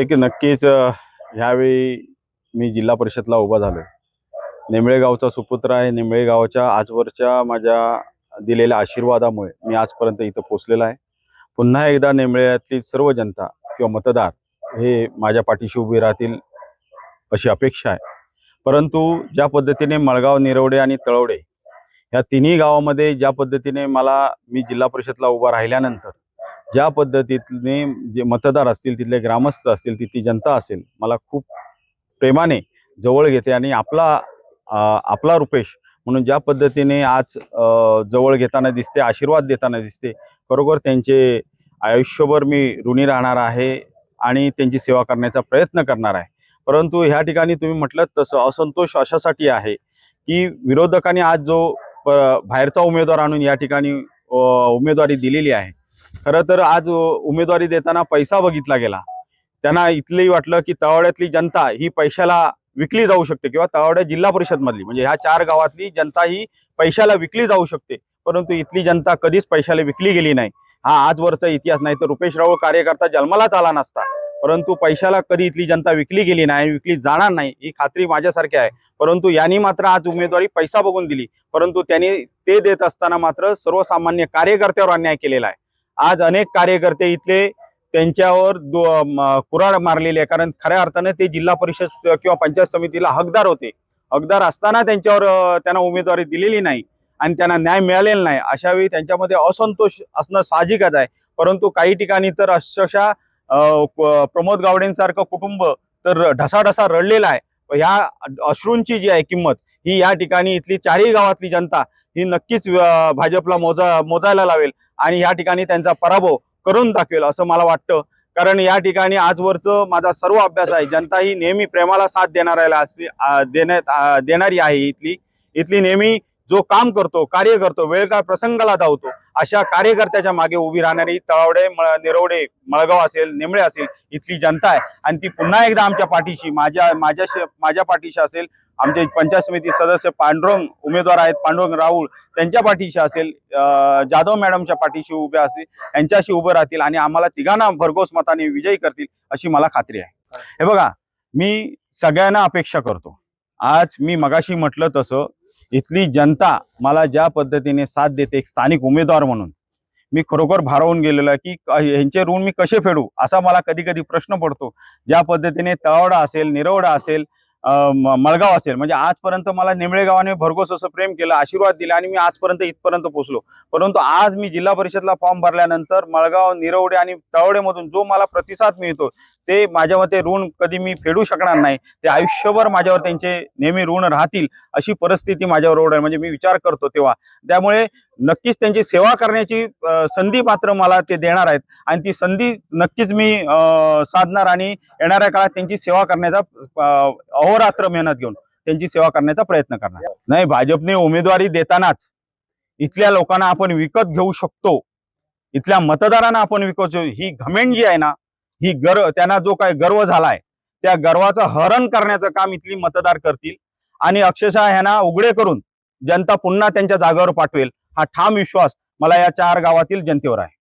एक नक्कीच ह्यावेळी मी जिल्हा परिषदला उभा झालो नेमळे गावचा सुपुत्र आहे. नेमळे गावाच्या आजवरच्या माझ्या दिलेल्या आशीर्वादामुळे मी आजपर्यंत इथं पोचलेला आहे. पुन्हा एकदा नेमळ्यातली सर्व जनता किंवा मतदार हे माझ्या पाठीशी उभे राहतील अशी अपेक्षा आहे. परंतु ज्या पद्धतीने मळगाव निरवडे आणि तळवडे या तिन्ही गावामध्ये ज्या पद्धतीने मला मी जिल्हा परिषदला उभा राहिल्यानंतर ज्या पद्धतीने जे मतदार असतील तिथले ग्रामस्थ असतील तिथली जनता असेल मला खूप प्रेमाने जवळ घेते आणि आपला आपला रुपेश म्हणून ज्या पद्धतीने आज जवळ घेताना दिसते आशीर्वाद देताना दिसते बरोबर त्यांचे आयुष्यभर मी ऋणी राहणार आहे आणि त्यांची सेवा करण्याचा प्रयत्न करणार आहे. परंतु ह्या ठिकाणी तुम्ही म्हटलं तसं असंतोष अशासाठी आहे की विरोधकांनी आज जो प- बाहेरचा उमेदवार आणून या ठिकाणी उमेदवारी दिलेली आहे खरं तर आज उमेदवारी देताना पैसा बघितला गेला. त्यांना इथलंही वाटलं की तळवड्यातली जनता ही पैशाला विकली जाऊ शकते किंवा तळवड्या जिल्हा परिषद मधली म्हणजे ह्या चार गावातली जनता ही पैशाला विकली जाऊ शकते. परंतु इथली जनता कधीच पैशाला विकली गेली नाही. हा आजवरचा इतिहास नाही तर रुपेश राऊळ कार्यकर्ता जन्मालाच आला नसता. परंतु पैशाला कधी इथली जनता विकली गेली नाही विकली जाणार नाही ही खात्री माझ्यासारखी आहे. परंतु यांनी मात्र आज उमेदवारी पैसा बघून दिली. परंतु त्यांनी ते देत असताना मात्र सर्वसामान्य कार्यकर्त्यावर अन्याय केलेला आहे. आज अनेक कार्यकर्ते इथले त्यांच्यावर कुराड कुऱ्हाड मारलेली आहे. कारण खऱ्या अर्थाने ते जिल्हा परिषद किंवा पंचायत समितीला हकदार होते. हकदार असताना त्यांच्यावर त्यांना उमेदवारी दिलेली नाही आणि त्यांना न्याय मिळालेला नाही. अशावेळी त्यांच्यामध्ये असंतोष असणं साहजिकच आहे. परंतु काही ठिकाणी तर अक्षरशः प्रमोद गावडेंसारखं कुटुंब तर ढसाढसा रडलेलं आहे. ह्या अश्रूंची जी आहे किंमत ही या ठिकाणी इथली चारही गावातली जनता ही नक्कीच भाजपला मोजा मोजायला लावेल आणि या ठिकाणी त्यांचा पराभव करून दाखवेल असं मला वाटतं. कारण या ठिकाणी आजवरचं माझा सर्व अभ्यास आहे. जनता ही नेहमी प्रेमाला साथ देणाऱ्याला असते देण्यात देणारी आहे इथली. इथली नेहमी जो काम करतो कार्य करतो वेळकाळ प्रसंगाला धावतो अशा कार्यकर्त्याच्या मागे उभी राहणारी तळावडे मळ- निरवडे मळगाव असेल निमळे असेल इथली जनता आहे. आणि ती पुन्हा एकदा आमच्या पाठीशी माझ्या माझ्याशी माझ्या पाठीशी असेल आमचे पंचायत समिती सदस्य पांडुरंग उमेदवार आहेत पांडुरंग राहुल त्यांच्या पाठीशी असेल जाधव मॅडमच्या पाठीशी उभे असतील यांच्याशी उभं राहतील आणि आम्हाला तिघांना भरघोस मताने विजयी करतील अशी मला खात्री आहे. हे बघा मी सगळ्यांना अपेक्षा करतो. आज मी मगाशी म्हटलं तसं इथली जनता मला ज्या पद्धतीने साथ देते एक स्थानिक उमेदवार म्हणून मी खरोखर भारावून गेलेलो आहे की ह्यांचे ऋण मी कसे फेडू असा मला कधी कधी प्रश्न पडतो. ज्या पद्धतीने तळवडा असेल निरवडा असेल मळगाव असेल. म्हणजे आजपर्यंत मला निमळे गावाने भरघोस असं प्रेम केलं आशीर्वाद दिला आणि मी आजपर्यंत इथपर्यंत पोहोचलो. परंतु आज मी जिल्हा परिषदला फॉर्म भरल्यानंतर मळगाव निरवडे आणि तळवडेमधून जो मला प्रतिसाद मिळतो ते माझ्या मते ऋण कधी मी फेडू शकणार नाही. ते आयुष्यभर माझ्यावर त्यांचे नेहमी ऋण राहतील अशी परिस्थिती माझ्यावर ओढ आहे. म्हणजे मी विचार करतो तेव्हा. त्यामुळे नक्कीच त्यांची सेवा करण्याची संधी मात्र मला ते देणार आहेत. आणि ती संधी नक्कीच मी अं, साधणार आणि येणाऱ्या काळात त्यांची सेवा करण्याचा अहोरात्र मेहनत घेऊन त्यांची सेवा करण्याचा प्रयत्न करणार नाही भाजपने उमेदवारी देतानाच इथल्या लोकांना आपण विकत घेऊ शकतो. इथल्या मतदारांना आपण विकत ही घमेंड जी आहे ना ही गर्व त्यांना जो काय गर्व झालाय त्या गर्वाचं हरण करण्याचं काम इथली मतदार करतील. आणि अक्षरशः ह्यांना उघडे करून जनता पुन्हा त्यांच्या जागेवर पाठवेल. हा ठाम विश्वास मला या चार गावातील जनतेवर आहे.